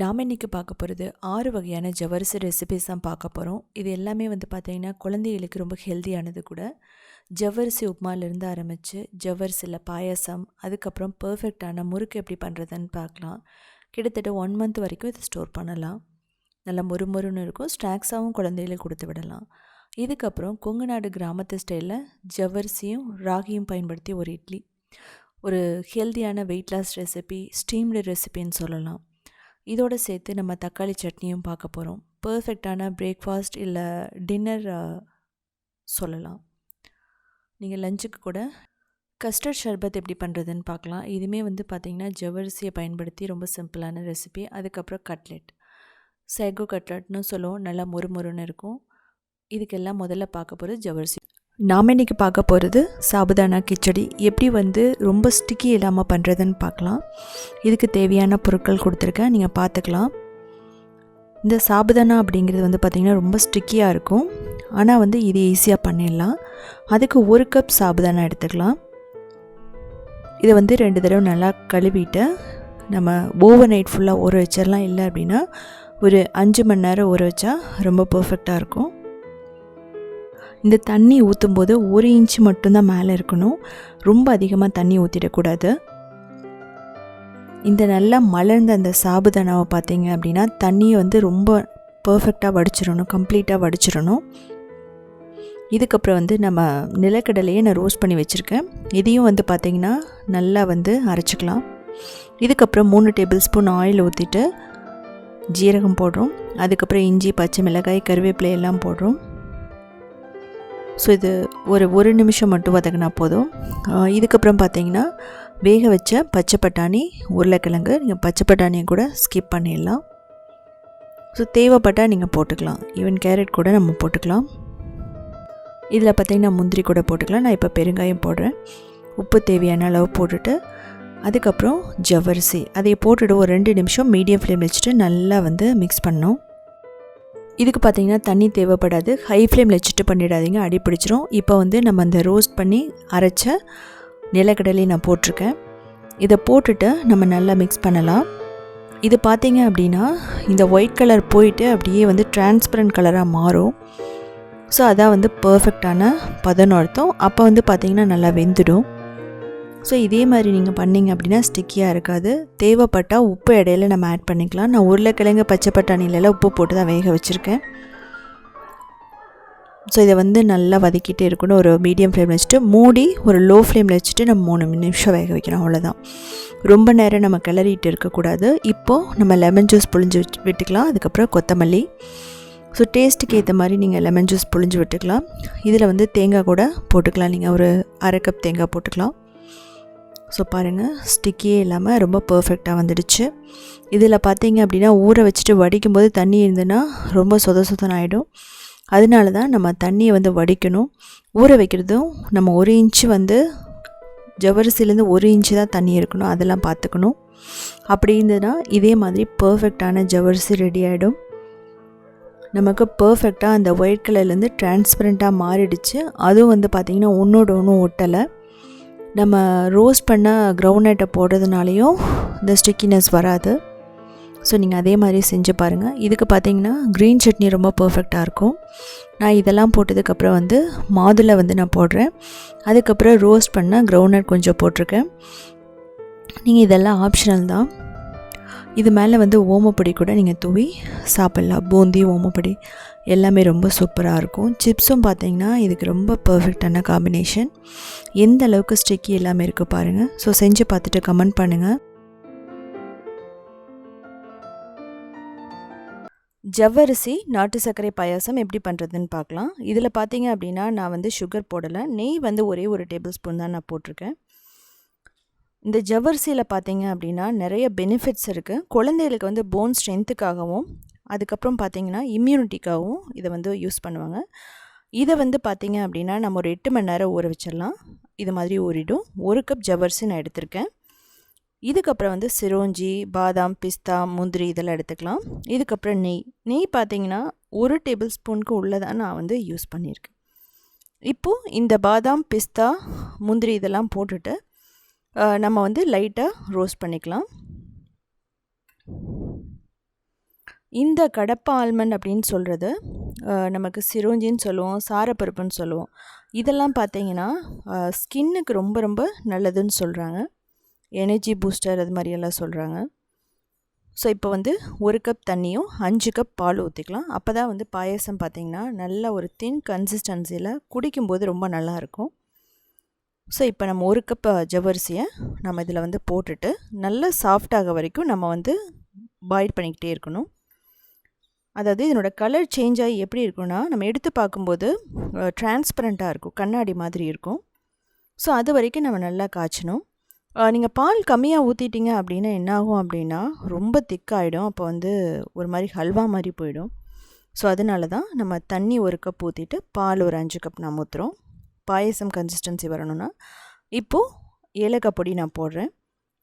நாம் இன்றைக்கி பார்க்க போகிறது ஆறு வகையான ஜவரிசி ரெசிபிஸ் தான் பார்க்க போகிறோம் இது எல்லாமே வந்து பார்த்திங்கன்னா குழந்தைகளுக்கு ரொம்ப ஹெல்த்தியானது கூட. ஜவ்வரிசி உப்மாலேருந்து ஆரம்பித்து ஜவ்வரிசியில் பாயாசம் அதுக்கப்புறம் பர்ஃபெக்டான முறுக்கு எப்படி பண்ணுறதுன்னு பார்க்கலாம். கிட்டத்தட்ட ஒன் மந்த் வரைக்கும் இதை ஸ்டோர் பண்ணலாம். நல்லா முறுமுறுன்னு இருக்கும். ஸ்நாக்ஸாகவும் குழந்தைகளுக்கு கொடுத்து விடலாம். இதுக்கப்புறம் கொங்கு நாடு கிராமத்து ஸ்டைலில் ஜவ்வரிசியும் ராகியும் பயன்படுத்தி ஒரு இட்லி. ஒரு ஹெல்த்தியான வெயிட் லாஸ் ரெசிபி ஸ்டீம்டு ரெசிபின்னு சொல்லலாம். இதோடு சேர்த்து நம்ம தக்காளி சட்னியும் பார்க்க போகிறோம் பர்ஃபெக்டான பிரேக்ஃபாஸ்ட் இல்லை டின்னர் சொல்லலாம். நீங்கள் லஞ்சுக்கு கூட கஸ்டர்ட் ஷர்பத் எப்படி பண்ணுறதுன்னு பார்க்கலாம். இதுவுமே வந்து பார்த்திங்கன்னா ஜவ்வரிசியை பயன்படுத்தி ரொம்ப சிம்பிளான ரெசிபி அதுக்கப்புறம் கட்லெட் சேகோ கட்லெட்னு சொல்லுவோம். நல்லா முறுமுறுன்னு இருக்கும். இதுக்கெல்லாம் முதல்ல பார்க்க போகிறது ஜவ்வரிசி. நாம் இன்றைக்கி பார்க்க போகிறது சாபுதானா கிச்சடி. எப்படி வந்து ரொம்ப ஸ்டிக்கி இல்லாமல் பண்ணுறதுன்னு பார்க்கலாம். இதுக்கு தேவையான பொருட்கள் கொடுத்துருக்கேன். நீங்கள் பார்த்துக்கலாம். இந்த சாபுதானா அப்படிங்கிறது வந்து பார்த்திங்கன்னா ரொம்ப ஸ்டிக்கியாக இருக்கும். ஆனால் வந்து இது ஈஸியாக பண்ணிடலாம். அதுக்கு ஒரு கப் சாபுதானா எடுத்துக்கலாம். இதை வந்து ரெண்டு தடவை நல்லா கழுவிட்டு நம்ம ஓவர் நைட் ஃபுல்லாக ஊற வச்சிடலாம் இல்லை அப்படின்னா ஒரு அஞ்சு மணி நேரம் ஊற வச்சா ரொம்ப பர்ஃபெக்டாக இருக்கும். இந்த தண்ணி ஊற்றும்போது ஒரு இன்ச்சு மட்டும்தான் மேலே இருக்கணும். ரொம்ப அதிகமாக தண்ணி ஊற்றிடக்கூடாது இந்த நல்லா மலர்ந்த அந்த சாபுதானாவை பார்த்தீங்க அப்படின்னா தண்ணியை வந்து ரொம்ப பர்ஃபெக்டாக வடிச்சிடணும் கம்ப்ளீட்டாக வடிச்சிடணும். இதுக்கப்புறம் வந்து நம்ம நிலக்கடலையே நான் ரோஸ்ட் பண்ணி வச்சுருக்கேன். இதையும் வந்து பார்த்திங்கன்னா நல்லா வந்து அரைச்சிக்கலாம். இதுக்கப்புறம் மூணு டேபிள் ஸ்பூன் ஆயில் ஊற்றிட்டு ஜீரகம் போடுறோம். அதுக்கப்புறம் இஞ்சி பச்சை மிளகாய் கருவேப்பிலை எல்லாம் போடுறோம். ஸோ இது ஒரு ஒரு நிமிஷம் மட்டும் வதங்கினா போதும். இதுக்கப்புறம் பார்த்தீங்கன்னா வேக வச்ச பச்சை பட்டாணி உருளைக்கிழங்கு நீங்கள் பச்சை பட்டாணியை கூட ஸ்கிப் பண்ணிடலாம். ஸோ தேவைப்பட்டால் நீங்கள் போட்டுக்கலாம். ஈவன் கேரட் கூட நம்ம போட்டுக்கலாம். இதில் பார்த்திங்கன்னா முந்திரி கூட போட்டுக்கலாம். நான் இப்போ பெருங்காயம் போடுறேன். உப்பு தேவையான அளவு போட்டுட்டு அதுக்கப்புறம் ஜவ்வரிசி. அதை போட்டுட்டு ஒரு ரெண்டு நிமிஷம் மீடியம் ஃப்ளேம் வச்சுட்டு நல்லா வந்து மிக்ஸ் பண்ணோம் இதுக்கு பார்த்தீங்கன்னா தண்ணி தேவைப்படாது. ஹை ஃப்ளேமில் வச்சுட்டு பண்ணிடாதீங்க. அடி பிடிச்சிரும். இப்போ வந்து நம்ம அந்த ரோஸ்ட் பண்ணி அரைச்ச நிலக்கடலையும் நான் போட்டிருக்கேன். இதை போட்டுட்டு நம்ம நல்லா மிக்ஸ் பண்ணலாம். இது பார்த்திங்க அப்படின்னா இந்த ஒயிட் கலர் போயிட்டு அப்படியே வந்து டிரான்ஸ்பரண்ட் கலராக மாறும். ஸோ அதான் வந்து பர்ஃபெக்டான பதம் அர்த்தம். அப்போ வந்து பார்த்திங்கன்னா நல்லா வெந்துடும். ஸோ இதே மாதிரி நீங்கள் பண்ணிங்க அப்படின்னா ஸ்டிக்கியாக இருக்காது. தேவைப்பட்டால் உப்பு இடையில நம்ம ஆட் பண்ணிக்கலாம். நான் உருளைக்கிழங்கு பச்சை பட்டாணிலெல்லாம் உப்பு போட்டு தான் வேக வச்சுருக்கேன். ஸோ இதை வந்து நல்லா வதக்கிட்டே இருக்கணும். ஒரு மீடியம் ஃப்ளேமில் வச்சுட்டு மூடி ஒரு லோ ஃப்ளேமில் வச்சுட்டு நம்ம மூணு நிமிஷம் வேக வைக்கணும். அவ்வளோதான் ரொம்ப நேரம் நம்ம கிளறிட்டு இருக்கக்கூடாது. இப்போது நம்ம லெமன் ஜூஸ் புழிஞ்சு விட்டுக்கலாம். அதுக்கப்புறம் கொத்தமல்லி. ஸோ டேஸ்ட்டுக்கு ஏற்ற மாதிரி நீங்கள் லெமன் ஜூஸ் புழிஞ்சு விட்டுக்கலாம். இதில் வந்து தேங்காய் கூட போட்டுக்கலாம். நீங்கள் ஒரு அரை கப் தேங்காய் போட்டுக்கலாம். ஸோ பாருங்கள் ஸ்டிக்கியே இல்லாமல் ரொம்ப பர்ஃபெக்டாக வந்துடுச்சு. இதில் பார்த்தீங்க அப்படின்னா ஊற வச்சுட்டு வடிக்கும் போது தண்ணி இருந்ததுன்னா ரொம்ப சொத சொதன் ஆகிடும் அதனால தான் நம்ம தண்ணியை வந்து வடிக்கணும். ஊற வைக்கிறதும் நம்ம ஒரு இன்ச்சு வந்து ஜவரிசிலேருந்து ஒரு இன்ச்சு தான் தண்ணி இருக்கணும். அதெல்லாம் பார்த்துக்கணும் அப்படி இருந்ததுன்னா இதே மாதிரி பர்ஃபெக்டான ஜவரிசி ரெடி ஆகிடும் நமக்கு பர்ஃபெக்டாக அந்த ஒயிட் கலர்லேருந்து டிரான்ஸ்பரண்ட்டாக மாறிடுச்சு. அதுவும் வந்து பார்த்திங்கன்னா ஒன்றோட ஒன்றும் ஒட்டலை. நம்ம ரோஸ்ட் பண்ண க்ரௌண்ட்நட்டை போடுறதுனாலையும் இந்த ஸ்டிக்கினஸ் வராது. ஸோ நீங்கள் அதே மாதிரி செஞ்சு பாருங்கள் இதுக்கு பார்த்தீங்கன்னா க்ரீன் சட்னி ரொம்ப பர்ஃபெக்டாக இருக்கும். நான் இதெல்லாம் போட்டதுக்கப்புறம் வந்து மாதுளை வந்து நான் போடுறேன். அதுக்கப்புறம் ரோஸ்ட் பண்ண க்ரௌண்ட்நட் கொஞ்சம் போட்டிருக்கேன். நீங்கள் இதெல்லாம் ஆப்ஷனல் தான். இது மேலே வந்து ஓமப்பொடி கூட நீங்கள் தூவி சாப்பிட்லாம். பூந்தி ஓமப்பொடி. எல்லாமே ரொம்ப சூப்பராக இருக்கும். சிப்ஸும் பார்த்தீங்கன்னா இதுக்கு ரொம்ப பர்ஃபெக்டான காம்பினேஷன் எந்த அளவுக்கு ஸ்டிக்கி எல்லாமே இருக்குது பாருங்கள் ஸோ செஞ்சு பார்த்துட்டு கமெண்ட் பண்ணுங்கள் ஜவ்வரிசி நாட்டு சர்க்கரை பாயாசம் எப்படி பண்ணுறதுன்னு பார்க்கலாம். இதில் பார்த்தீங்க அப்படின்னா நான் வந்து சுகர் போடலை. நெய் வந்து ஒரே ஒரு டேபிள் ஸ்பூன் தான் நான் போட்டிருக்கேன். இந்த ஜவ்வரிசியில் பார்த்தீங்க அப்படின்னா நிறைய பெனிஃபிட்ஸ் இருக்குது குழந்தைகளுக்கு வந்து போன் ஸ்ட்ரென்த்துக்காகவும் அதுக்கப்புறம் பார்த்திங்கன்னா இம்யூனிட்டிக்காகவும் இதை வந்து யூஸ் பண்ணுவாங்க. இதை வந்து பார்த்திங்க அப்படின்னா நம்ம ஒரு எட்டு மணி நேரம் ஊற வச்சிடலாம். இது மாதிரி ஊறிடும். ஒரு கப் ஜவர்ஸு நான் எடுத்திருக்கேன். இதுக்கப்புறம் வந்து சிரோஞ்சி பாதாம் பிஸ்தா முந்திரி இதெல்லாம் எடுத்துக்கலாம். இதுக்கப்புறம் நெய். நெய் பார்த்திங்கன்னா ஒரு டேபிள் ஸ்பூனுக்கு உள்ளதான் நான் வந்து யூஸ் பண்ணியிருக்கேன். இப்போது இந்த பாதாம் பிஸ்தா முந்திரி இதெல்லாம் போட்டுட்டு நம்ம வந்து லைட்டாக ரோஸ்ட் பண்ணிக்கலாம். இந்த கடப்பா ஆல்மண்ட் அப்படின்னு சொல்கிறது நமக்கு சிரோஞ்சின்னு சொல்லுவோம் சாரப்பருப்புன்னு சொல்லுவோம். இதெல்லாம் பார்த்தீங்கன்னா ஸ்கின்னுக்கு ரொம்ப ரொம்ப நல்லதுன்னு சொல்கிறாங்க எனர்ஜி பூஸ்டர் அது மாதிரியெல்லாம் சொல்கிறாங்க ஸோ இப்போ வந்து ஒரு கப் தண்ணியும் அஞ்சு கப் பால் ஊற்றிக்கலாம் அப்போ தான் வந்து பாயசம் பார்த்திங்கன்னா நல்ல ஒரு தின் கன்சிஸ்டன்சியில் குடிக்கும்போது ரொம்ப நல்லாயிருக்கும். ஸோ இப்போ நம்ம ஒரு கப் ஜவ்வரிசியை நம்ம இதில் வந்து போட்டுட்டு நல்லா சாஃப்டாக வரைக்கும் நம்ம வந்து பாயில் பண்ணிக்கிட்டே இருக்கணும். அதாவது இதனோட கலர் சேஞ்ச் ஆகி எப்படி இருக்கும்னா நம்ம எடுத்து பார்க்கும்போது டிரான்ஸ்பரண்ட்டாக இருக்கும். கண்ணாடி மாதிரி இருக்கும். ஸோ அது வரைக்கும் நம்ம நல்லா காய்ச்சணும். நீங்கள் பால் கம்மியாக ஊற்றிட்டீங்க அப்படின்னா என்னாகும் அப்படின்னா ரொம்ப திக்காகிடும் அப்போ வந்து ஒரு மாதிரி ஹல்வா மாதிரி போயிடும். ஸோ அதனால தான் நம்ம தண்ணி ஒரு கப் ஊற்றிட்டு பால் ஒரு அஞ்சு கப் நான் ஊற்றுறோம் பாயசம் கன்சிஸ்டன்சி வரணும்னா இப்போது ஏலக்காய் பொடி நான் போடுறேன்.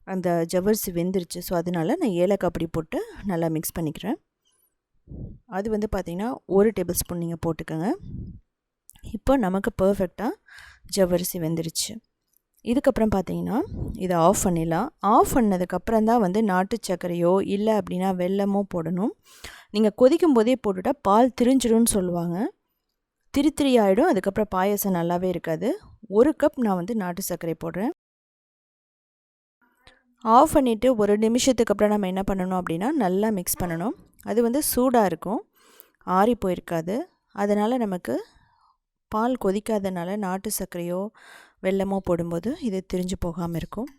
அந்த ஜவ்வரிசி வெந்துருச்சு. ஸோ அதனால் நான் ஏலக்காய் பொடி போட்டு நல்லா மிக்ஸ் பண்ணிக்கிறேன். அது வந்து பார்த்திங்கன்னா ஒரு டேபிள் ஸ்பூன் நீங்கள் போட்டுக்கோங்க. இப்போ நமக்கு பர்ஃபெக்டாக ஜவ்வரிசி வெந்துருச்சு. இதுக்கப்புறம் பார்த்தீங்கன்னா இதை ஆஃப் பண்ணிடலாம். ஆஃப் பண்ணதுக்கப்புறம் தான் வந்து நாட்டு சர்க்கரையோ இல்லை அப்படின்னா வெல்லமோ போடணும். நீங்கள் கொதிக்கும் போதே போட்டுட்டால் பால் திரிஞ்சிடும்னு சொல்லுவாங்க. திரி ஆகிடும் அதுக்கப்புறம் பாயசம் நல்லாவே இருக்காது. ஒரு கப் நான் வந்து நாட்டு சர்க்கரை போடுறேன். ஆஃப் பண்ணிவிட்டு ஒரு நிமிஷத்துக்கு அப்புறம் நம்ம என்ன பண்ணணும் அப்படின்னா நல்லா மிக்ஸ் பண்ணணும். அது வந்து சூடாக இருக்கும். ஆறி போயிருக்காது. அதனால் நமக்கு பால் கொதிக்காதனால நாட்டு சர்க்கரையோ வெல்லமோ போடும்போது இது திரிஞ்சு போகாமல் இருக்கும்.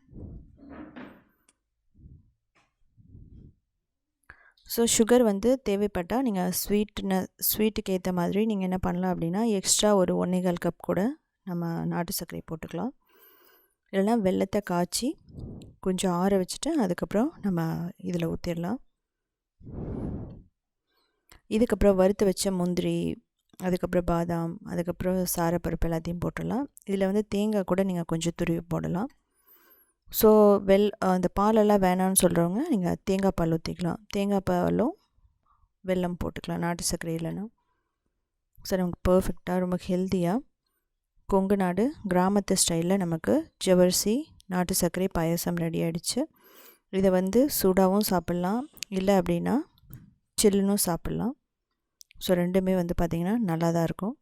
ஸோ சுகர் வந்து தேவைப்பட்டால் நீங்கள் ஸ்வீட்னு ஸ்வீட்டுக்கு ஏற்ற மாதிரி நீங்கள் என்ன பண்ணலாம் அப்படின்னா எக்ஸ்ட்ரா ஒரு ஒன்றேகால் கப் கூட நம்ம நாட்டு சர்க்கரை போட்டுக்கலாம். இல்லைனா வெள்ளத்தை காய்ச்சி கொஞ்சம் ஆற வச்சுட்டு அதுக்கப்புறம் நம்ம இதில் ஊற்றிடலாம் இதுக்கப்புறம் வறுத்து வச்ச முந்திரி அதுக்கப்புறம் பாதாம் அதுக்கப்புறம் சாரப்பருப்பு எல்லாத்தையும் போட்டுடலாம். இதில் வந்து தேங்காய் கூட நீங்கள் கொஞ்சம் துருவி போடலாம். ஸோ வெல் அந்த பாலெல்லாம் வேணாம்னு சொல்கிறவங்க நீங்கள் தேங்காய் பால் ஊற்றிக்கலாம் தேங்காய் பாலும் வெல்லம் போட்டுக்கலாம் நாட்டு சர்க்கரை இல்லைன்னா. ஸோ நமக்கு பர்ஃபெக்டாக ரொம்ப ஹெல்த்தியாக கொங்கு நாடு கிராமத்து ஸ்டைலில் நமக்கு ஜவர்சி நாட்டு சர்க்கரை பாயசம் ரெடி ஆகிடுச்சு இதை வந்து சூடாகவும் சாப்பிட்லாம். இல்லை அப்படின்னா சில்லுனும் சாப்பிட்லாம். ஸோ ரெண்டுமே வந்து பார்த்திங்கன்னா நல்லா தான் இருக்கும்.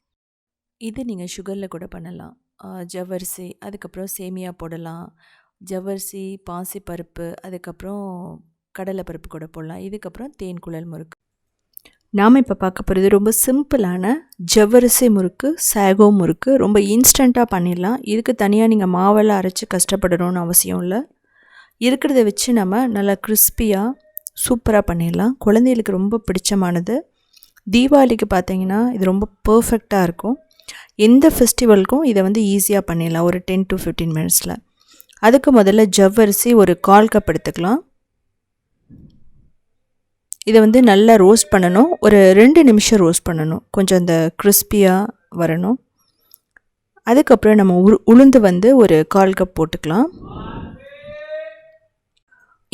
இது நீங்கள் சுகரில் கூட பண்ணலாம். ஜவ்வரிசி அதுக்கப்புறம் சேமியா போடலாம். ஜவ்வரிசி பாசிப்பருப்பு அதுக்கப்புறம் கடலை பருப்பு கூட போடலாம். இதுக்கப்புறம் தேன் குழல் முறுக்கு. நாம் இப்போ பார்க்க போகிறது ரொம்ப சிம்பிளான ஜவ்வரிசி முறுக்கு சேகோ முறுக்கு. ரொம்ப இன்ஸ்டண்ட்டாக பண்ணிடலாம். இதுக்கு தனியாக நீங்கள் மாவெல்லாம் அரைச்சி கஷ்டப்படணும்னு அவசியம் இல்லை. இருக்கிறத வச்சு நம்ம நல்லா கிறிஸ்பியாக சூப்பராக பண்ணிடலாம். குழந்தைகளுக்கு ரொம்ப பிடிச்சமானது. தீபாவளிக்கு பார்த்தீங்கன்னா இது ரொம்ப பர்ஃபெக்டாக இருக்கும். எந்த ஃபெஸ்டிவலுக்கும் இதை வந்து ஈஸியாக பண்ணிடலாம். ஒரு டென் டு ஃபிஃப்டீன் மினிட்ஸில் அதுக்கு முதல்ல ஜவ்வரிசி ஒரு கால் கப் எடுத்துக்கலாம். இதை வந்து நல்லா ரோஸ்ட் பண்ணணும். ஒரு ரெண்டு நிமிஷம் ரோஸ்ட் பண்ணணும். கொஞ்சம் அந்த கிறிஸ்பியாக வரணும். அதுக்கப்புறம் நம்ம உளுந்து வந்து ஒரு கால் கப் போட்டுக்கலாம்.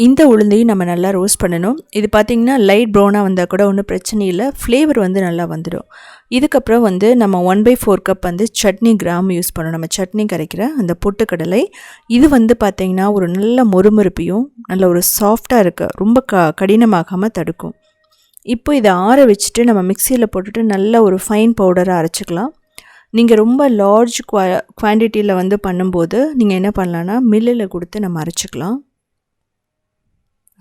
இந்த உளுந்தையும் நம்ம நல்லா ரோஸ்ட் பண்ணணும். இது பார்த்திங்கன்னா லைட் ப்ரௌனாக வந்தால் கூட ஒன்றும் பிரச்சனை இல்லை. ஃப்ளேவர் வந்து நல்லா வந்துடும் இதுக்கப்புறம் வந்து நம்ம ஒன் பை ஃபோர் கப் வந்து சட்னி கிராம் யூஸ் பண்ணணும். நம்ம சட்னி கரைக்கிற அந்த பொட்டுக்கடலை. இது வந்து பார்த்திங்கன்னா ஒரு நல்ல மொறுமொறுப்பையும் நல்ல ஒரு சாஃப்டாக இருக்க ரொம்ப க கடினமாகாமல் தடுக்கும். இப்போ இதை ஆற வச்சுட்டு நம்ம மிக்சியில் போட்டுட்டு நல்ல ஒரு ஃபைன் பவுடராக அரைச்சிக்கலாம். நீங்கள் ரொம்ப லார்ஜ் குவா குவான்டிட்டியில் வந்து பண்ணும்போது நீங்கள் என்ன பண்ணலான்னா மில்லில் கொடுத்து நம்ம அரைச்சிக்கலாம்.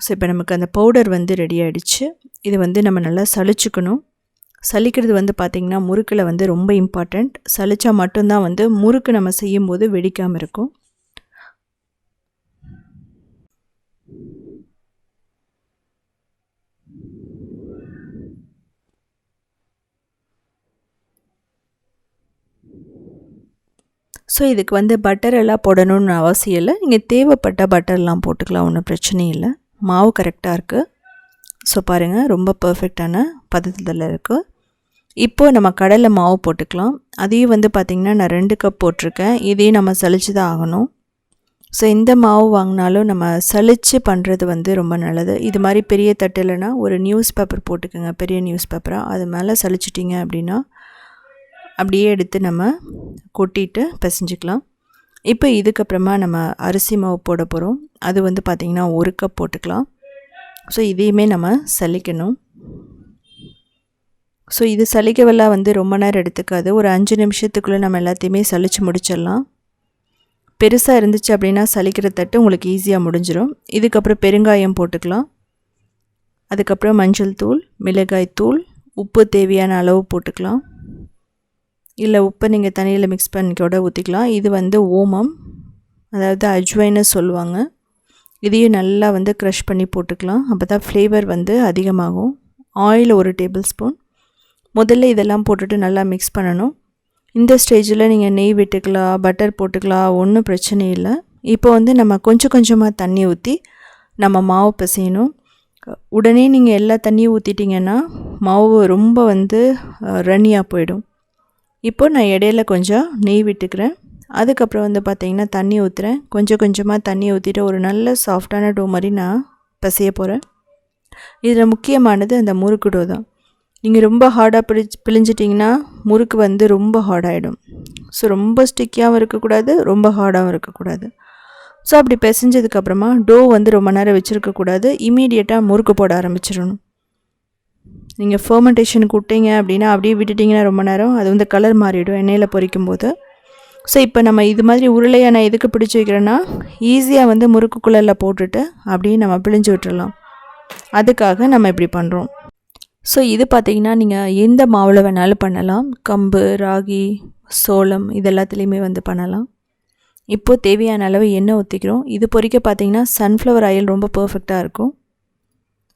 ஸோ இப்போ நமக்கு அந்த பவுடர் வந்து ரெடி ஆகிடுச்சு இது வந்து நம்ம நல்லா சளிச்சுக்கணும். சலிக்கிறது வந்து பார்த்திங்கன்னா முறுக்கில் வந்து ரொம்ப இம்பார்ட்டண்ட் சளிச்சா மட்டும்தான் வந்து முறுக்கு நம்ம செய்யும்போது வெடிக்காமல் இருக்கும். ஸோ இதுக்கு வந்து பட்டர் எல்லாம் போடணும்னு அவசியம் இல்லை. நீங்கள் தேவைப்பட்ட பட்டர்லாம் போட்டுக்கலாம் ஒன்றும் பிரச்சனை இல்லை. மாவு கரெக்டாக இருக்குது ஸோ பாருங்கள் ரொம்ப பர்ஃபெக்டான பதத்தில் இருக்குது இப்போது நம்ம கடலை மாவு போட்டுக்கலாம். அதையும் வந்து பார்த்திங்கன்னா நான் ரெண்டு கப் போட்டிருக்கேன். இதையும் நம்ம சளிச்சு தான் ஆகணும். ஸோ இந்த மாவு வாங்கினாலும் நம்ம சளிச்சு பண்ணுறது வந்து ரொம்ப நல்லது. இது மாதிரி பெரிய தட்டில்னா ஒரு நியூஸ் பேப்பர் போட்டுக்கோங்க. பெரிய நியூஸ் பேப்பராக அது மேலே சளிச்சிட்டிங்க அப்படின்னா அப்படியே எடுத்து நம்ம கொட்டிட்டு பிசைஞ்சிக்கலாம். இப்போ இதுக்கப்புறமா நம்ம அரிசி மாவு போட போகிறோம் அது வந்து பார்த்திங்கன்னா ஒரு கப் போட்டுக்கலாம். ஸோ இதையுமே நம்ம சலிக்கணும். ஸோ இது சலிக்கவெல்லாம் வந்து ரொம்ப நேரம் எடுத்துக்காது. ஒரு அஞ்சு நிமிஷத்துக்குள்ளே நம்ம எல்லாத்தையுமே சலித்து முடிச்சிடலாம். பெருசாக இருந்துச்சு அப்படின்னா சலிக்கிற தட்டு உங்களுக்கு ஈஸியாக முடிஞ்சிடும் இதுக்கப்புறம் பெருங்காயம் போட்டுக்கலாம். அதுக்கப்புறம் மஞ்சள் தூள் மிளகாய் தூள் உப்பு தேவையான அளவு போட்டுக்கலாம். இல்லை உப்பை நீங்கள் தண்ணியில் மிக்ஸ் பண்ணி கூட ஊற்றிக்கலாம் இது வந்து ஓமம். அதாவது அஜ்வைன்னு சொல்லுவாங்க. இதையும் நல்லா வந்து க்ரஷ் பண்ணி போட்டுக்கலாம். அப்போ தான் ஃப்ளேவர் வந்து அதிகமாகும். ஆயில் ஒரு டேபிள் ஸ்பூன் முதல்ல இதெல்லாம் போட்டுட்டு நல்லா மிக்ஸ் பண்ணணும். இந்த ஸ்டேஜில் நீங்கள் நெய் விட்டுக்கலாம் பட்டர் போட்டுக்கலாம் ஒன்றும் பிரச்சனை இல்லை. இப்போ வந்து நம்ம கொஞ்சம் கொஞ்சமாக தண்ணி ஊற்றி நம்ம மாவு பிசையணும். உடனே நீங்கள் எல்லா தண்ணியும் ஊற்றிட்டிங்கன்னா மாவு ரொம்ப வந்து ரன்னியாக போயிடும். இப்போ நான் இடையில கொஞ்சம் நெய் விட்டுக்கிறேன். அதுக்கப்புறம் வந்து பார்த்திங்கன்னா தண்ணி ஊற்றுறேன் கொஞ்சம் கொஞ்சமாக தண்ணி ஊற்றிட்டு ஒரு நல்ல சாஃப்டான டோ மாதிரி நான் பசைய போகிறேன் இதில் முக்கியமானது அந்த முறுக்கு டோ தான். நீங்கள் ரொம்ப ஹார்டாக பிழி பிழிஞ்சிட்டிங்கன்னா முறுக்கு வந்து ரொம்ப ஹார்டாகிடும் ஸோ ரொம்ப ஸ்டிக்கியாகவும் இருக்கக்கூடாது ரொம்ப ஹார்டாகவும் இருக்கக்கூடாது. ஸோ அப்படி பிசைஞ்சதுக்கப்புறமா டோ வந்து ரொம்ப நேரம் வச்சுருக்கக்கூடாது. இமீடியட்டாக முறுக்கு போட ஆரம்பிச்சிடணும். நீங்கள் ஃபர்மெண்டேஷனுக்கு விட்டீங்க அப்படின்னா அப்படியே விட்டுட்டிங்கன்னா ரொம்ப நேரம். அது வந்து கலர் மாறிடும் எண்ணெயில் பொரிக்கும் போது ஸோ இப்போ நம்ம இது மாதிரி உருளையை நான் எதுக்கு பிடிச்சி வைக்கிறேன்னா ஈஸியாக வந்து முறுக்கு குழலில் போட்டுட்டு அப்படியே நம்ம பிழிஞ்சு விட்டுறலாம். அதுக்காக நம்ம இப்படி பண்ணுறோம் ஸோ இது பார்த்திங்கன்னா நீங்கள் எந்த மாவில் வேணாலும் பண்ணலாம். கம்பு ராகி சோளம் இது எல்லாத்துலேயுமே வந்து பண்ணலாம். இப்போது தேவையான அளவு எண்ணெய் ஊற்றிக்கிறோம் இது பொறிக்க பார்த்திங்கன்னா சன்ஃப்ளவர் ஆயில் ரொம்ப பர்ஃபெக்டாக இருக்கும்.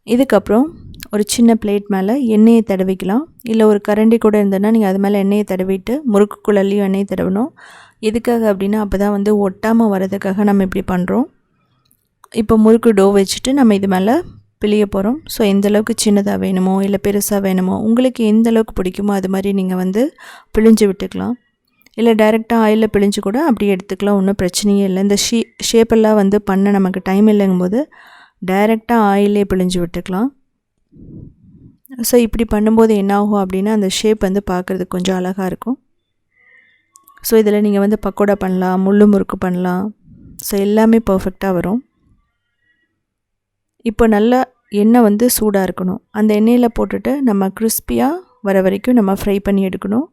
இதுக்கப்புறம் ஒரு சின்ன பிளேட் மேலே எண்ணெயை தடவிக்கலாம். இல்லை ஒரு கரண்டி கூட இருந்ததுன்னா நீங்கள் அது மேலே எண்ணெயை தடவிட்டு முறுக்கு குழல்லையும் எண்ணெயை தடவணும். எதுக்காக அப்படின்னா அப்போ தான் வந்து ஒட்டாமல் வரதுக்காக நம்ம இப்படி பண்ணுறோம் இப்போ முறுக்கு டோ வச்சுட்டு நம்ம இது மேலே பிழிய போகிறோம் ஸோ எந்தளவுக்கு சின்னதாக வேணுமோ இல்லை பெருசாக வேணுமோ உங்களுக்கு எந்த அளவுக்கு பிடிக்குமோ அது மாதிரி நீங்கள் வந்து பிழிஞ்சு விட்டுக்கலாம். இல்லை டைரெக்டாக ஆயிலில் பிழிஞ்சு கூட அப்படியே எடுத்துக்கலாம். ஒன்றும் பிரச்சனையே இல்லை. இந்த ஷீ ஷேப்பெல்லாம் வந்து பண்ண நமக்கு டைம் இல்லைங்கும்போது டைரெக்டாக ஆயிலே பிழிஞ்சு விட்டுக்கலாம். ஸோ இப்படி பண்ணும்போது என்ன ஆகும் அப்படின்னா அந்த ஷேப் வந்து பார்க்குறதுக்கு கொஞ்சம் அழகாக இருக்கும். ஸோ இதில் நீங்கள் வந்து பக்கோடா பண்ணலாம் முள்ளு முறுக்கு பண்ணலாம். ஸோ எல்லாமே பர்ஃபெக்டாக வரும். இப்போ நல்லா எண்ணெய் வந்து சூடாக இருக்கணும். அந்த எண்ணெயில் போட்டுட்டு நம்ம கிறிஸ்பியாக வர வரைக்கும் நம்ம ஃப்ரை பண்ணி எடுக்கணும்.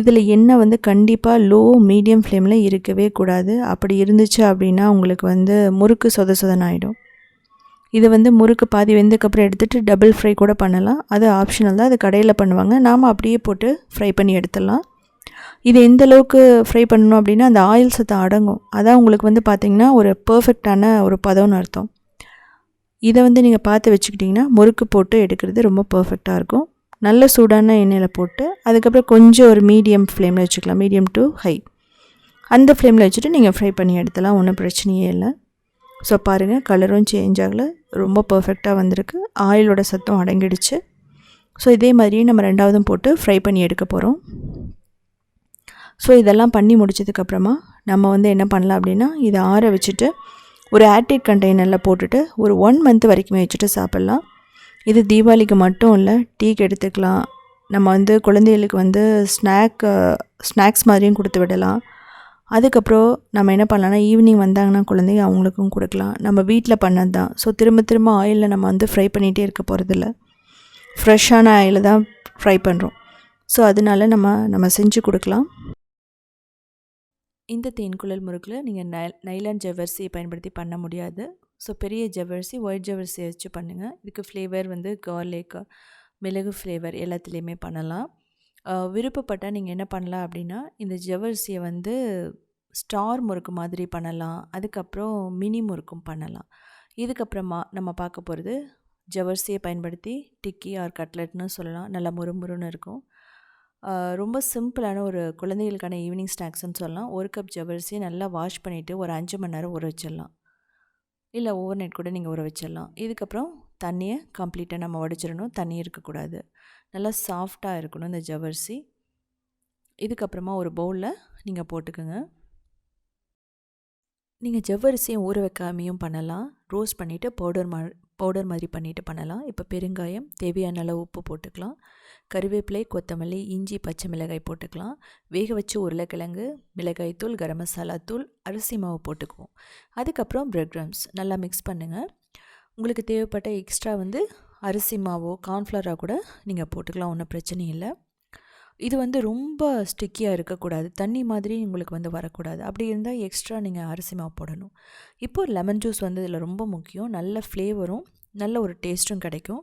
இதில் எண்ணெய் வந்து கண்டிப்பாக லோ மீடியம் ஃப்ளேமில் இருக்கவே கூடாது. அப்படி இருந்துச்சு அப்படின்னா உங்களுக்கு வந்து முறுக்கு சொத சொதன் ஆகிடும் இதை வந்து முறுக்கு பாதி வெந்ததுக்கப்புறம் எடுத்துகிட்டு டபுள் ஃப்ரை கூட பண்ணலாம். அது ஆப்ஷனல் தான். அது கடையில் பண்ணுவாங்க. நாம் அப்படியே போட்டு ஃப்ரை பண்ணி எடுத்துடலாம். இது எந்த அளவுக்கு ஃப்ரை பண்ணணும் அப்படின்னா அந்த ஆயில் சத்தம் அடங்கும். அதான் உங்களுக்கு வந்து பார்த்திங்கன்னா ஒரு பர்ஃபெக்டான ஒரு பதம்னு அர்த்தம். இதை வந்து நீங்கள் பார்த்து வச்சுக்கிட்டிங்கன்னா முறுக்கு போட்டு எடுக்கிறது ரொம்ப பர்ஃபெக்டாக இருக்கும். நல்ல சூடான எண்ணெயில் போட்டு அதுக்கப்புறம் கொஞ்சம் ஒரு மீடியம் ஃப்ளேமில் வச்சுக்கலாம். மீடியம் டு ஹை அந்த ஃப்ளேமில் வச்சுட்டு நீங்கள் ஃப்ரை பண்ணி எடுத்தலாம் ஒன்றும் பிரச்சனையே இல்லை. ஸோ பாருங்கள் கலரும் சேஞ்ச் ஆகலை. ரொம்ப பர்ஃபெக்டாக வந்திருக்கு. ஆயிலோட சத்தம் அடங்கிடுச்சு. ஸோ இதே மாதிரியே நம்ம ரெண்டாவதும் போட்டு ஃப்ரை பண்ணி எடுக்க போகிறோம் ஸோ இதெல்லாம் பண்ணி முடிச்சதுக்கப்புறமா நம்ம வந்து என்ன பண்ணலாம் அப்படின்னா இதை ஆற வச்சுட்டு ஒரு ஏர்டைட் கண்டெய்னரில் போட்டுட்டு ஒரு ஒன் மந்த் வரைக்குமே வச்சுட்டு சாப்பிட்லாம். இது தீபாவளிக்கு மட்டும் இல்லை டீக்கு எடுத்துக்கலாம். நம்ம வந்து குழந்தைகளுக்கு வந்து ஸ்நாக் ஸ்நாக்ஸ் மாதிரியும் கொடுத்து விடலாம். அதுக்கப்புறம் நம்ம என்ன பண்ணலாம்னா ஈவினிங் வந்தாங்கன்னா குழந்தைங்க அவங்களுக்கும் கொடுக்கலாம். நம்ம வீட்டில் பண்ணது தான் ஸோ திரும்ப திரும்ப ஆயிலில் நம்ம வந்து ஃப்ரை பண்ணிகிட்டே இருக்க போகிறதில்ல ஃப்ரெஷ்ஷான ஆயிலில் தான் ஃப்ரை பண்ணுறோம் ஸோ அதனால நம்ம நம்ம செஞ்சு கொடுக்கலாம். இந்த தேன்குழல் முறுக்கில் நீங்கள் நை நைலான் ஜவ்வரிசியை பயன்படுத்தி பண்ண முடியாது. ஸோ பெரிய ஜவ்வரிசி ஒயிட் ஜவ்வரிசியை வச்சு பண்ணுங்கள் இதுக்கு ஃப்ளேவர் வந்து கார்லிக் மிளகு ஃப்ளேவர் எல்லாத்துலேயுமே பண்ணலாம். விருப்பப்பட்டால் நீங்கள் என்ன பண்ணலாம் அப்படின்னா இந்த ஜவ்வரிசியை வந்து ஸ்டார் முறுக்கு மாதிரி பண்ணலாம். அதுக்கப்புறம் மினி முறுக்கும் பண்ணலாம். இதுக்கப்புறமா நம்ம பார்க்க போகிறது ஜவர்சியை பயன்படுத்தி டிக்கி ஆர் கட்லெட்னு சொல்லலாம். நல்லா முறுமுறுன்னு இருக்கும். ரொம்ப சிம்பிளான ஒரு குழந்தைகளுக்கான ஈவினிங் ஸ்நாக்ஸ்னு சொல்லலாம். ஒரு கப் ஜவர்சியை நல்லா வாஷ் பண்ணிவிட்டு ஒரு அஞ்சு மணி நேரம் ஊற வச்சிடலாம். இல்லை ஓவர் நைட் கூட நீங்கள் ஊற வச்சிடலாம். இதுக்கப்புறம் தண்ணியை கம்ப்ளீட்டாக நம்ம உடச்சிடணும். தண்ணி இருக்கக்கூடாது. நல்லா சாஃப்டாக இருக்கணும் இந்த ஜவ்வரிசி. இதுக்கப்புறமா ஒரு பவுலில் நீங்கள் போட்டுக்கோங்க. நீங்கள் ஜவ்வரிசியும் ஊற வைக்காமையும் பண்ணலாம். ரோஸ்ட் பண்ணிவிட்டு பவுடர் மா பவுடர் மாதிரி பண்ணிவிட்டு பண்ணலாம். இப்போ பெருங்காயம் தேவையான அளவு உப்பு போட்டுக்கலாம். கருவேப்பிலை கொத்தமல்லி இஞ்சி பச்சை மிளகாய் போட்டுக்கலாம். வேக வச்சு உருளைக்கிழங்கு மிளகாய் தூள் கரம் மசாலா தூள் அரிசி மாவு போட்டுக்குவோம். அதுக்கப்புறம் ப்ரெட் க்ரம்ஸ் நல்லா மிக்ஸ் பண்ணுங்கள் உங்களுக்கு தேவைப்பட்ட எக்ஸ்ட்ரா வந்து அரிசி மாவோ கார்ன்ஃப்ளவராக கூட நீங்கள் போட்டுக்கலாம் ஒன்றும் பிரச்சனை இல்லை. இது வந்து ரொம்ப ஸ்டிக்கியாக இருக்கக்கூடாது. தண்ணி மாதிரி உங்களுக்கு வந்து வரக்கூடாது. அப்படி இருந்தால் எக்ஸ்ட்ரா நீங்கள் அரிசி மாவு போடணும். இப்போது லெமன் ஜூஸ் வந்து இதில் ரொம்ப முக்கியம். நல்ல ஃப்ளேவரும் நல்ல ஒரு டேஸ்ட்டும் கிடைக்கும்.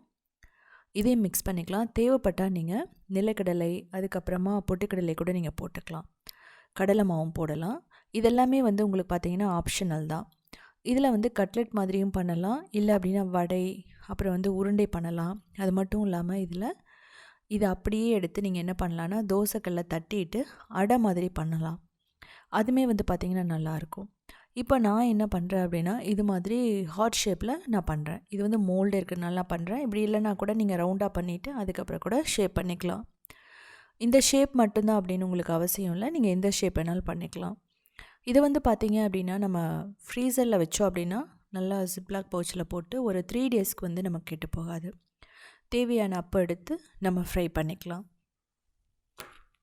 இதையும் மிக்ஸ் பண்ணிக்கலாம். தேவைப்பட்டால் நீங்கள் நிலக்கடலை அதுக்கப்புறமா பொட்டுக்கடலை கூட நீங்கள் போட்டுக்கலாம். கடலை மாவும் போடலாம். இதெல்லாமே வந்து உங்களுக்கு பார்த்தீங்கன்னா ஆப்ஷனல் தான். இதில் வந்து கட்லெட் மாதிரியும் பண்ணலாம். இல்லை அப்படின்னா வடை அப்புறம் வந்து உருண்டை பண்ணலாம். அது மட்டும் இல்லாமல் இதில் இதை அப்படியே எடுத்து நீங்கள் என்ன பண்ணலான்னா தோசைக்கல்ல தட்டிட்டு அடை மாதிரி பண்ணலாம். அதுமே வந்து பார்த்திங்கன்னா நல்லாயிருக்கும் இப்போ நான் என்ன பண்ணுறேன் அப்படின்னா இது மாதிரி ஹார்ட் ஷேப்பில் நான் பண்ணுறேன் இது வந்து மோல்டு இருக்கிறனால பண்ணுறேன் இப்படி இல்லைனா கூட நீங்கள் ரவுண்டாக பண்ணிவிட்டு அதுக்கப்புறம் கூட ஷேப் பண்ணிக்கலாம். இந்த ஷேப் மட்டும்தான் அப்படின்னு உங்களுக்கு அவசியம் இல்லை. நீங்கள் எந்த ஷேப் வேணாலும் பண்ணிக்கலாம். இது வந்து பார்த்தீங்க அப்படின்னா நம்ம ஃப்ரீசரில் வச்சோம் அப்படின்னா நல்லா ஜிப்லாக் பவுச்சில் போட்டு ஒரு த்ரீ டேஸ்க்கு வந்து நமக்கு கெட்டு போகாது. தேவையான அப்போ எடுத்து நம்ம ஃப்ரை பண்ணிக்கலாம்.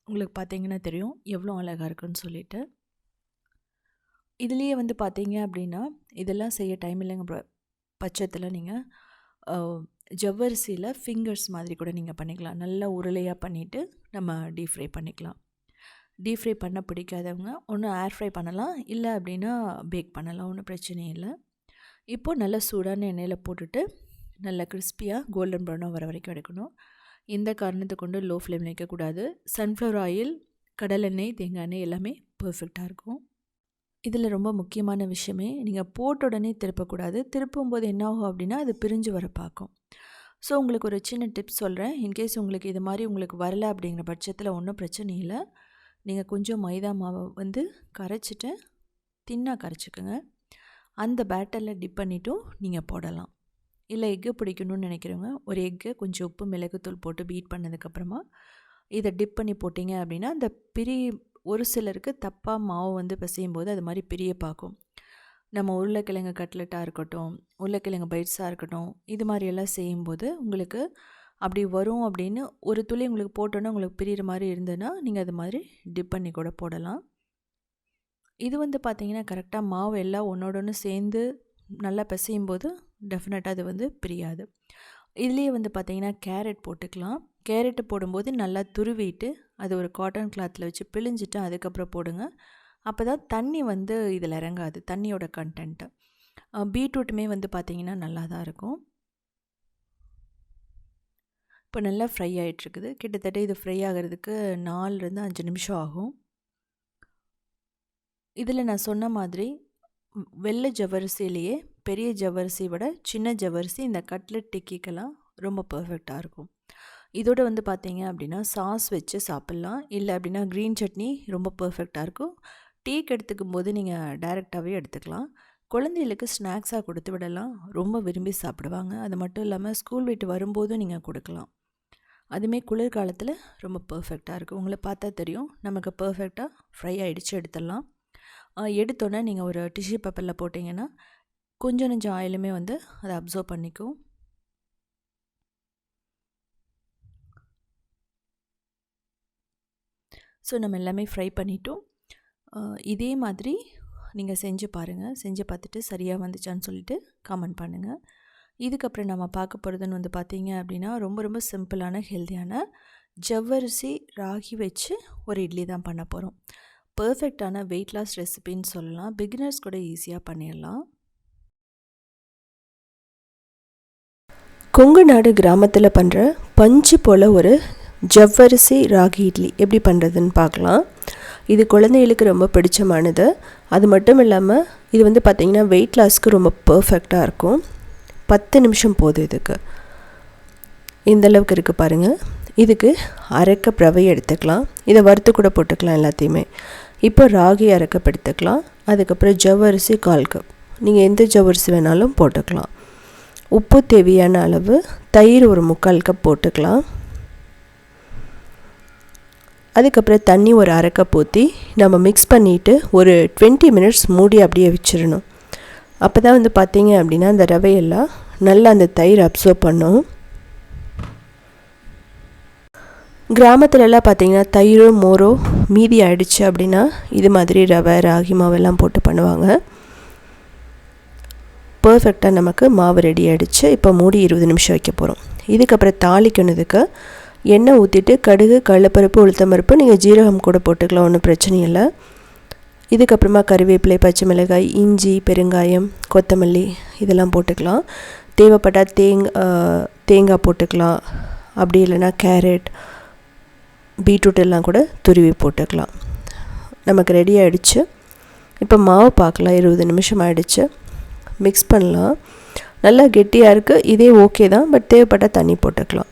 உங்களுக்கு பார்த்தீங்கன்னா தெரியும் எவ்வளோ அழகாக இருக்குன்னு சொல்லிட்டு. இதுலேயே வந்து பார்த்தீங்க அப்படின்னா இதெல்லாம் செய்ய டைம் இல்லைங்க பட்சத்தில் நீங்கள் ஜவ்வரிசியில் ஃபிங்கர்ஸ் மாதிரி கூட நீங்கள் பண்ணிக்கலாம். நல்லா உருளையாக பண்ணிவிட்டு நம்ம டீப் ஃப்ரை பண்ணிக்கலாம். டீப் ஃப்ரை பண்ண பிடிக்காதவங்க ஒன்று ஏர் ஃப்ரை பண்ணலாம். இல்லை அப்படின்னா பேக் பண்ணலாம். ஒன்றும் பிரச்சனையும் இல்லை. இப்போது நல்லா சூடான எண்ணெயில் போட்டுட்டு நல்லா கிறிஸ்பியாக கோல்டன் ப்ரௌனாக வர வரைக்கும் எடுக்கணும். இந்த காரணத்தை கொண்டு லோ ஃப்ளேமில் வைக்கக்கூடாது சன்ஃப்ளவர் ஆயில் கடலெண்ணெய் தேங்காய் எண்ணெய் எல்லாமே பர்ஃபெக்டாக இருக்கும். இதில் ரொம்ப முக்கியமான விஷயமே நீங்கள் போட்ட உடனே திருப்பக்கூடாது திருப்பும் போது என்ன ஆகும் அப்படின்னா அது பிரிஞ்சு வர பார்க்கும். ஸோ உங்களுக்கு ஒரு சின்ன டிப்ஸ் சொல்கிறேன் இன்கேஸ் உங்களுக்கு இது மாதிரி உங்களுக்கு வரல அப்படிங்கிற பட்சத்தில் ஒன்றும் பிரச்சனை இல்லை. நீங்கள் கொஞ்சம் மைதா மாவை வந்து கரைச்சிட்டு தின்னாக கரைச்சிக்கோங்க. அந்த பேட்டரில் டிப் பண்ணிவிட்டும் நீங்கள் போடலாம். இல்லை எக்கு பிடிக்கணும்னு நினைக்கிறவங்க ஒரு எக்கை கொஞ்சம் உப்பு மிளகுத்தூள் போட்டு பீட் பண்ணதுக்கப்புறமா இதை டிப் பண்ணி போட்டிங்க அப்படின்னா அந்த பிரி ஒரு சிலருக்கு தப்பாக மாவு வந்து பிசையும் போது அது மாதிரி பிரிய பார்க்கும். நம்ம உருளைக்கிழங்கு கட்லெட்டாக இருக்கட்டும் உருளைக்கிழங்கு பைட்ஸாக இருக்கட்டும் இது மாதிரியெல்லாம் செய்யும்போது உங்களுக்கு அப்படி வரும் அப்படின்னு ஒரு துளி உங்களுக்கு போட்டோன்னா உங்களுக்கு பிரியிற மாதிரி இருந்ததுன்னா நீங்கள் அது மாதிரி டிப் பண்ணி கூட போடலாம். இது வந்து பார்த்திங்கன்னா கரெக்டாக மாவு எல்லாம் ஒன்றோட ஒன்று சேர்ந்து நல்லா பிசையும் போது டெஃபினட்டாக அது வந்து பிரியாது. இதுலேயே வந்து பார்த்திங்கன்னா கேரட் போட்டுக்கலாம். கேரட்டு போடும்போது நல்லா துருவிட்டு அது ஒரு காட்டன் கிளாத்தில் வச்சு பிழிஞ்சிட்டு அதுக்கப்புறம் போடுங்க. அப்போ தான் தண்ணி வந்து இதில் இறங்காது தண்ணியோட கண்டென்ட்டு பீட்ரூட்டுமே வந்து பார்த்திங்கன்னா நல்லா தான் இருக்கும். இப்போ நல்லா ஃப்ரை ஆகிட்டுருக்குது கிட்டத்தட்ட இது ஃப்ரை ஆகிறதுக்கு நாலுலேருந்து அஞ்சு நிமிஷம் ஆகும். இதில் நான் சொன்ன மாதிரி வெள்ளை ஜவ்வரிசிலேயே பெரிய ஜவரிசி விட சின்ன ஜவ்வரிசி இந்த கட்லெட் டிக்கிக்கெல்லாம் ரொம்ப பர்ஃபெக்டாக இருக்கும். இதோட வந்து பார்த்தீங்க அப்படின்னா சாஸ் வச்சு சாப்பிட்லாம். இல்லை அப்படின்னா க்ரீன் சட்னி ரொம்ப பர்ஃபெக்டாக இருக்கும். டீக்கு எடுத்துக்கும் போது நீங்கள் டைரெக்டாகவே எடுத்துக்கலாம். குழந்தைகளுக்கு ஸ்நாக்ஸாக கொடுத்து விடலாம். ரொம்ப விரும்பி சாப்பிடுவாங்க. அது மட்டும் இல்லாமல் ஸ்கூல் விட்டு வரும்போதும் நீங்கள் கொடுக்கலாம். அதுவுமே குளிர்காலத்தில் ரொம்ப பர்ஃபெக்டாக இருக்கும் உங்களை பார்த்தா தெரியும். நமக்கு பர்ஃபெக்டாக ஃப்ரை ஆகிடுச்சு எடுத்துடலாம். எடுத்தோன்னே நீங்கள் ஒரு டிஷ்யூ பேப்பரில் போட்டிங்கன்னா கொஞ்சம் நெஞ்சம் ஆயிலுமே வந்து அதை அப்சர்வ் பண்ணிக்கும் ஸோ நம்ம எல்லாமே ஃப்ரை பண்ணிட்டோம். இதே மாதிரி நீங்கள் செஞ்சு பாருங்கள் செஞ்சு பார்த்துட்டு சரியாக வந்துச்சான்னு சொல்லிட்டு கமெண்ட் பண்ணுங்கள் இதுக்கப்புறம் நம்ம பார்க்க போகிறதுன்னு வந்து பார்த்தீங்க அப்படின்னா ரொம்ப ரொம்ப சிம்பிளான ஹெல்த்தியான ஜவ்வரிசி ராகி வச்சு ஒரு இட்லி தான் பண்ண போகிறோம் பர்ஃபெக்டான வெயிட் லாஸ் ரெசிபின்னு சொல்லலாம். பிகினர்ஸ் கூட ஈஸியாக பண்ணிடலாம். கொங்கு நாடு கிராமத்தில் பண்ணுற பஞ்சு போல் ஒரு ஜவ்வரிசி ராகி இட்லி எப்படி பண்ணுறதுன்னு பார்க்கலாம். இது குழந்தைகளுக்கு ரொம்ப பிடிச்சமானது. அது மட்டும் இல்லாமல் இது வந்து பார்த்திங்கன்னா வெயிட் லாஸ்க்கு ரொம்ப பர்ஃபெக்டாக இருக்கும். பத்து நிமிஷம் போதும் இதுக்கு. இந்தளவுக்கு இருக்குது பாருங்கள் இதுக்கு அரைக்க பிரவை எடுத்துக்கலாம். இதை வறுத்து கூட போட்டுக்கலாம் எல்லாத்தையுமே. இப்போ ராகி அரைக்கப் எடுத்துக்கலாம் அதுக்கப்புறம் ஜவ்வரிசி கால் கப். நீங்கள் எந்த ஜவ்வரிசி வேணாலும் போட்டுக்கலாம். உப்பு தேவையான அளவு தயிர் ஒரு முக்கால் கப் போட்டுக்கலாம். அதுக்கப்புறம் தண்ணி ஒரு அரை கப் ஊற்றி நம்ம மிக்ஸ் பண்ணிவிட்டு ஒரு டுவெண்ட்டி மினிட்ஸ் மூடி அப்படியே வச்சிடணும். அப்போ தான் வந்து பார்த்தீங்க அப்படின்னா அந்த ரவையெல்லாம் நல்லா அந்த தயிர் அப்சர்வ் பண்ணும். கிராமத்துலலாம் பார்த்தீங்கன்னா தயிரோ மோரோ மீதி ஆயிடுச்சு அப்படின்னா இது மாதிரி ரவை ராகி மாவெல்லாம் போட்டு பண்ணுவாங்க. பர்ஃபெக்டாக நமக்கு மாவு ரெடி ஆகிடுச்சு இப்போ மூடி இருபது நிமிஷம் வைக்க போகிறோம் இதுக்கப்புறம் தாளிக்கணுதுக்கு எண்ணெய் ஊற்றிட்டு கடுகு கடலப்பருப்பு உளுத்தம்பருப்பு நீங்கள் ஜீரகம் கூட போட்டுக்கலாம் ஒன்றும் பிரச்சனை இல்லை. இதுக்கப்புறமா கறிவேப்பிலை பச்சை மிளகாய் இஞ்சி பெருங்காயம் கொத்தமல்லி இதெல்லாம் போட்டுக்கலாம். தேவைப்பட்டால் தேங் தேங்காய் போட்டுக்கலாம். அப்படி இல்லைன்னா கேரட் பீட்ரூட் எல்லாம் கூட துருவி போட்டுக்கலாம். நமக்கு ரெடி ஆகிடுச்சு இப்போ மாவு பார்க்கலாம். இருபது நிமிஷம் ஆகிடுச்சு மிக்ஸ் பண்ணலாம். நல்லா கெட்டியாக இருக்குது இதே ஓகே தான். பட் தேவைப்பட்டால் தண்ணி போட்டுக்கலாம்.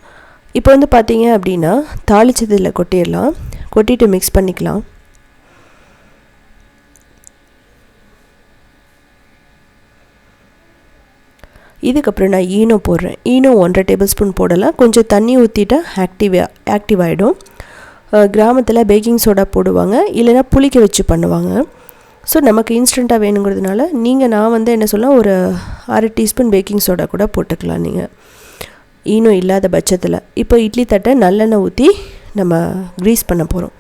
இப்போ வந்து பார்த்தீங்க அப்படின்னா தாளிச்சதில் கொட்டிடலாம். கொட்டிட்டு மிக்ஸ் பண்ணிக்கலாம். இதுக்கப்புறம் நான் ஈனோ போடுறேன். ஈனோ ஒன்றரை டேபிள் ஸ்பூன் போடலாம். கொஞ்சம் தண்ணி ஊற்றிட்டா ஆக்டிவ் ஆக்டிவ் ஆகிடும் கிராமத்தில் பேக்கிங் சோடா போடுவாங்க. இல்லைனா புளிக்க வச்சு பண்ணுவாங்க. ஸோ நமக்கு இன்ஸ்டண்ட்டாக வேணுங்கிறதுனால நீங்கள் நான் வந்து என்ன சொல்ல ஒரு அரை டீஸ்பூன் பேக்கிங் சோடா கூட போட்டுக்கலாம் நீங்கள் ஈனோ இல்லாத பட்சத்தில். இப்போ இட்லி தட்டை நல்லெண்ணெய் ஊற்றி நம்ம க்ரீஸ் பண்ண போகிறோம்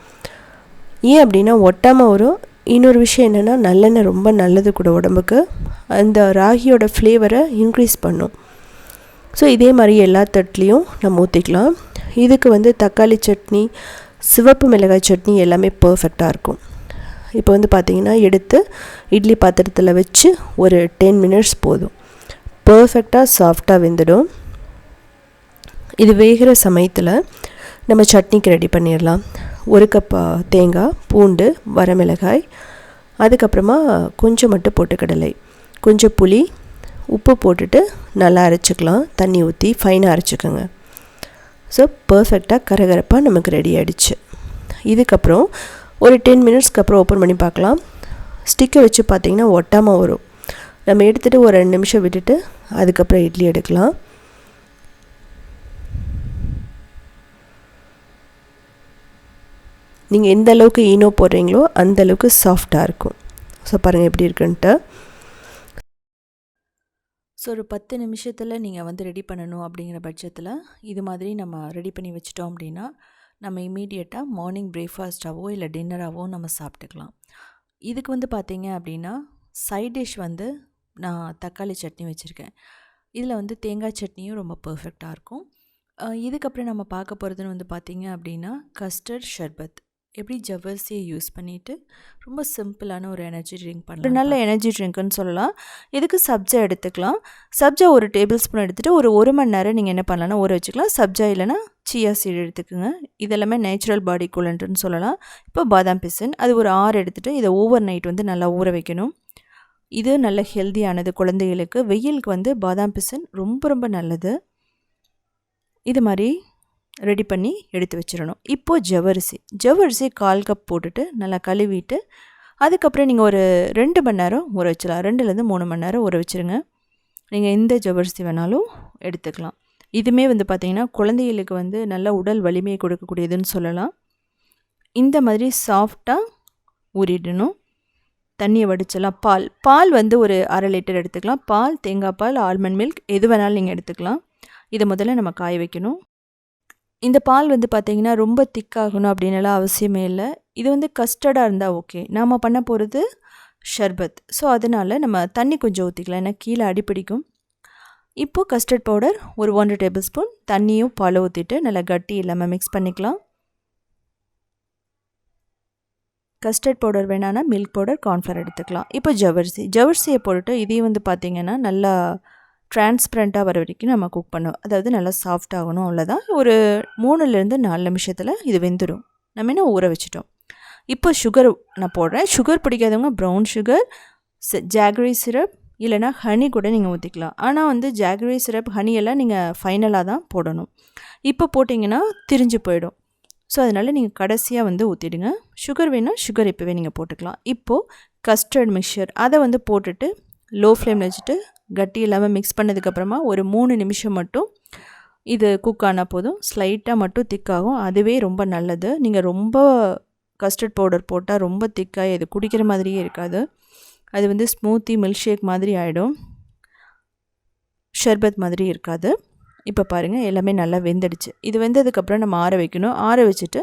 ஏன் அப்படின்னா ஒட்டாமல் வரும். இன்னொரு விஷயம் என்னென்னா நல்லெண்ணெய் ரொம்ப நல்லது கூட உடம்புக்கு. அந்த ராகியோட ஃப்ளேவரை இன்க்ரீஸ் பண்ணும். ஸோ இதே மாதிரி எல்லா தட்லேயும் நம்ம ஊற்றிக்கலாம் இதுக்கு வந்து தக்காளி சட்னி சிவப்பு மிளகாய் சட்னி எல்லாமே பர்ஃபெக்டாக இருக்கும். இப்போ வந்து பார்த்திங்கன்னா எடுத்து இட்லி பாத்திரத்தில் வச்சு ஒரு டென் மினிட்ஸ் போதும். பர்ஃபெக்டாக சாஃப்டாக வெந்துடும். இது வேகிற சமயத்தில் நம்ம சட்னிக்கு ரெடி பண்ணிடலாம். ஒரு கப் தேங்காய் பூண்டு வரமிளகாய் அதுக்கப்புறமா கொஞ்சம் மட்டும் பொட்டுக்கடலை. கொஞ்சம் புளி உப்பு போட்டுட்டு நல்லா அரைச்சிக்கலாம். தண்ணி ஊற்றி ஃபைனாக அரைச்சிக்கோங்க. ஸோ பர்ஃபெக்டாக கரகரப்பாக நமக்கு ரெடி ஆகிடுச்சு இதுக்கப்புறம் ஒரு டென் மினிட்ஸ்க்கு அப்புறம் ஓப்பன் பண்ணி பார்க்கலாம். ஸ்டிக்கை வச்சு பார்த்திங்கன்னா ஒட்டாமல் வரும். நம்ம எடுத்துகிட்டு ஒரு ரெண்டு நிமிஷம் விட்டுட்டு அதுக்கப்புறம் இட்லி எடுக்கலாம். நீங்கள் எந்த அளவுக்கு ஈனோ போடுறீங்களோ அந்த அளவுக்கு சாஃப்டாக இருக்கும். ஸோ பாருங்கள் எப்படி இருக்குன்ட்டு. ஸோ ஒரு பத்து நிமிஷத்தில் நீங்கள் வந்து ரெடி பண்ணணும் அப்படிங்கிற பட்சத்தில் இது மாதிரி நம்ம ரெடி பண்ணி வச்சிட்டோம் அப்படின்னா நம்ம இமீடியட்டாக மார்னிங் பிரேக்ஃபாஸ்ட்டாகவோ இல்லை டின்னராகவோ நம்ம சாப்பிட்டுக்கலாம். இதுக்கு வந்து பார்த்தீங்க அப்படின்னா சைட் டிஷ் வந்து நான் தக்காளி சட்னி வச்சுருக்கேன். இதில் வந்து தேங்காய் சட்னியும் ரொம்ப பர்ஃபெக்டாக இருக்கும். இதுக்கப்புறம் நம்ம பார்க்க போகிறதுன்னு வந்து பார்த்திங்க அப்படின்னா கஸ்டர்ட் ஷர்பத் எப்படி ஜவ்வரிசியை யூஸ் பண்ணிவிட்டு ரொம்ப சிம்பிளான ஒரு எனர்ஜி ட்ரிங்க் பண்ணலாம் நல்ல எனர்ஜி ட்ரிங்க்குன்னு சொல்லலாம். இதுக்கு சப்ஜா எடுத்துக்கலாம். சப்ஜா ஒரு டேபிள் ஸ்பூன் எடுத்துகிட்டு ஒரு ஒரு மணி நேரம் நீங்கள் என்ன பண்ணலாம்னா ஊற வச்சுக்கலாம். சப்ஜா இல்லைனா சியா சீடு எடுத்துக்கோங்க. இதெல்லாமே நேச்சுரல் பாடி கூலண்ட்டுன்னு சொல்லலாம். இப்போ பாதாம் பிசன். அது ஒரு ஆறு எடுத்துகிட்டு இதை ஓவர் நைட் வந்து நல்லா ஊற வைக்கணும். இது நல்ல ஹெல்த்தியானது குழந்தைகளுக்கு. வெயிலுக்கு வந்து பாதாம் பிசன் ரொம்ப ரொம்ப நல்லது. இது மாதிரி ரெடி பண்ணி எடுத்து வச்சிடணும். இப்போது ஜவ்வரிசி. ஜவ்வரிசி கால் கப் போட்டுட்டு நல்லா கழுவிட்டு அதுக்கப்புறம் நீங்கள் ஒரு ரெண்டு மணி நேரம் ஊற வச்சிடலாம். ரெண்டுலேருந்து மூணு மணி நேரம் ஊற வச்சுருங்க. நீங்கள் எந்த ஜவரிசி வேணாலும் எடுத்துக்கலாம். இதுவுமே வந்து பார்த்திங்கன்னா குழந்தைகளுக்கு வந்து நல்ல உடல் வலிமையை கொடுக்கக்கூடியதுன்னு சொல்லலாம். இந்த மாதிரி சாஃப்டாக ஊறிடணும். தண்ணியை வடிச்சலாம் பால். பால் வந்து ஒரு அரை லிட்டர் எடுத்துக்கலாம். பால் தேங்காய் பால் ஆல்மண்ட் மில்க் எது வேணாலும் நீங்கள் எடுத்துக்கலாம். இதை முதல்ல நம்ம காய வைக்கணும். இந்த பால் வந்து பார்த்திங்கன்னா ரொம்ப திக்காகணும் அப்படின்னுலாம் அவசியமே இல்லை. இது வந்து கஸ்டர்டாக இருந்தால் ஓகே நாம் பண்ண போகிறது ஷர்பத் ஸோ அதனால் நம்ம தண்ணி கொஞ்சம் ஊற்றிக்கலாம் ஏன்னா கீழே அடிப்பிடிக்கும் இப்போது கஸ்டர்ட் பவுடர் ஒரு ஒன்றரை டேபிள் ஸ்பூன் தண்ணியும் பால் ஊற்றிட்டு நல்லா கட்டி இல்லாமல் மிக்ஸ் பண்ணிக்கலாம். கஸ்டர்ட் பவுடர் வேணான்னா மில்க் பவுடர் கார்ன்ஃப்ளவர் எடுத்துக்கலாம். இப்போ ஜவர்சி ஜவர்சியை போட்டுட்டு இதையும் வந்து பார்த்திங்கன்னா நல்லா டிரான்ஸ்பரண்ட்டாக வர வரைக்கும் நம்ம குக் பண்ணோம் அதாவது நல்லா சாஃப்டாகணும் அவ்வளோதான் ஒரு மூணுலேருந்து நாலு நிமிஷத்தில் இது வெந்துடும் நம்ம என்ன ஊற வச்சிட்டோம்? இப்போ சுகர் நான் போடுறேன். சுகர் பிடிக்காதவங்க ப்ரௌன் சுகர் ஜாகரி சிரப் இல்லைனா ஹனி கூட நீங்கள் ஊற்றிக்கலாம் ஆனால் வந்து ஜாகரி சிரப் ஹனியெல்லாம் நீங்கள் ஃபைனலாக தான் போடணும். இப்போ போட்டிங்கன்னா திரிஞ்சு போயிடும். ஸோ அதனால் நீங்கள் கடைசியாக வந்து ஊற்றிடுங்க சுகர் வேணால் சுகர் இப்போவே நீங்கள் போட்டுக்கலாம். இப்போது கஸ்டர்ட் மிக்சர் அதை வந்து போட்டுட்டு லோ ஃப்ளேமில் வச்சுட்டு கட்டி இல்லாமல் மிக்ஸ் பண்ணதுக்கப்புறமா ஒரு மூணு நிமிஷம் மட்டும் இது குக் ஆனால் போதும். ஸ்லைட்டாக மட்டும் திக்காகும் அதுவே ரொம்ப நல்லது. நீங்கள் ரொம்ப கஸ்டர்ட் பவுடர் போட்டால் ரொம்ப திக்காக இது குடிக்கிற மாதிரியே இருக்காது. அது வந்து ஸ்மூத்தி மில்க் ஷேக் மாதிரி ஆகிடும் ஷர்பத் மாதிரி இருக்காது. இப்போ பாருங்கள் எல்லாமே நல்லா வெந்துடுச்சு. இது வெந்ததுக்கப்புறம் நம்ம ஆற வைக்கணும். ஆற வச்சுட்டு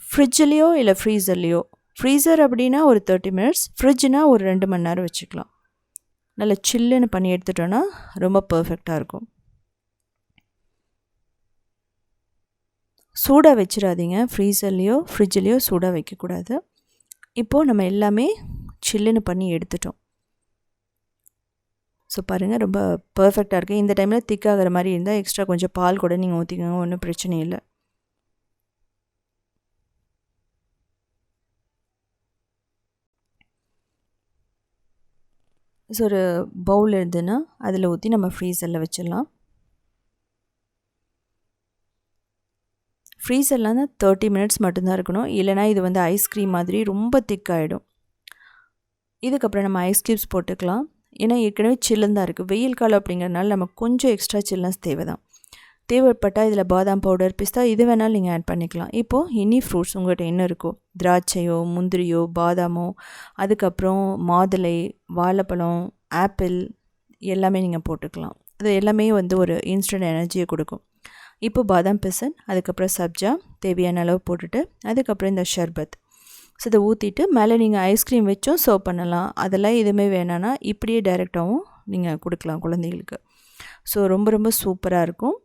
ஃப்ரிட்ஜ்லேயோ இல்லை ஃப்ரீசர்லேயோ ஃப்ரீசர் அப்படின்னா ஒரு தேர்ட்டி மினிட்ஸ் ஃப்ரிட்ஜ்னால் ஒரு ரெண்டு மணி நேரம் வச்சுக்கலாம். நல்லா சில்லுன்னு பண்ணி எடுத்துட்டோன்னா ரொம்ப பர்ஃபெக்டாக இருக்கும். சூடாக வச்சிடாதீங்க. ஃப்ரீசர்லேயோ ஃப்ரிட்ஜ்லேயோ சூடாக வைக்கக்கூடாது. இப்போது நம்ம எல்லாமே சில்லுன்னு பண்ணி எடுத்துட்டோம். ஸோ பாருங்கள் ரொம்ப பர்ஃபெக்டாக இருக்குது இந்த டைமில் திக்காகிற மாதிரி இருந்தால் எக்ஸ்ட்ரா கொஞ்சம் பால் கூட நீங்கள் ஊற்றிக்கோங்க ஒன்றும் பிரச்சனை இல்லை. ஸோ ஒரு பவுல் இருந்ததுன்னா அதில் ஊற்றி நம்ம ஃப்ரீசரில் வச்சிடலாம். ஃப்ரீசர்லாம் தான் தேர்ட்டி மினிட்ஸ் மட்டும்தான் இருக்கணும். இல்லைனா இது வந்து ஐஸ்கிரீம் மாதிரி ரொம்ப திக்காகிடும் இதுக்கப்புறம் நம்ம ஐஸ் க்யூப்ஸ் போட்டுக்கலாம். ஏன்னா ஏற்கனவே சில்லுன்னு தான் இருக்குது வெயில் காலம் அப்படிங்கிறதுனால நம்ம கொஞ்சம் எக்ஸ்ட்ரா சில்னஸ் தேவை தான் தேவைப்பட்டால் இதில் பாதாம் பவுடர் பிஸ்தா இது வேணாலும் நீங்கள் ஆட் பண்ணிக்கலாம். இப்போது எனி ஃப்ரூட்ஸ் உங்கள்கிட்ட என்ன இருக்கோ திராட்சையோ முந்திரியோ பாதாமோ அதுக்கப்புறம் மாதுளை வாழைப்பழம் ஆப்பிள் எல்லாமே நீங்கள் போட்டுக்கலாம். அது எல்லாமே வந்து ஒரு இன்ஸ்டன்ட் எனர்ஜியை கொடுக்கும். இப்போ பாதாம் பிசன் அதுக்கப்புறம் சப்ஜா தேவையான அளவு போட்டுட்டு அதுக்கப்புறம் இந்த ஷர்பத். ஸோ இதை ஊற்றிட்டு மேலே நீங்கள் ஐஸ்கிரீம் வச்சும் சர்வ் பண்ணலாம். அதெல்லாம் எதுவுமே வேணான்னா இப்படியே டைரெக்டாகவும் நீங்கள் கொடுக்கலாம் குழந்தைகளுக்கு. ஸோ ரொம்ப ரொம்ப சூப்பராக இருக்கும்.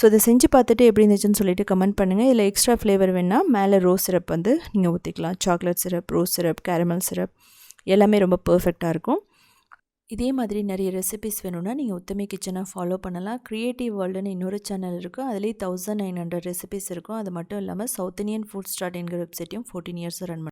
ஸோ இதை செஞ்சு பார்த்துட்டு எப்படி இருந்துச்சுன்னு சொல்லிட்டு கமெண்ட் பண்ணுங்கள் இல்லை எக்ஸ்ட்ரா ஃப்ளேவர் வேணால் மேலே ரோஸ் சிரப் வந்து நீங்கள் ஊற்றிக்கலாம் chocolate syrup rose syrup caramel syrup எல்லாமே ரொம்ப பர்ஃபெக்டாக இருக்கும். இதே மாதிரி நிறைய ரெசிபிஸ் வேணும்னா நீங்கள் உத்தமி கிச்சனை ஃபாலோ பண்ணலாம். க்ரியேட்டிவ் வேர்ல்டுன்னு இன்னொரு சேனல் இருக்கும் அதுலேயே தௌசண்ட் நைன் ஹண்ட்ரட் ரெசிபிஸ் இருக்கும். அது மட்டும் இல்லாமல் சவுத் இந்தியன் ஃபுட் ஸ்டார்ட் என்கிற வெப்சைட்டையும் ஃபோர்டீன் இயர்ஸ் ரன்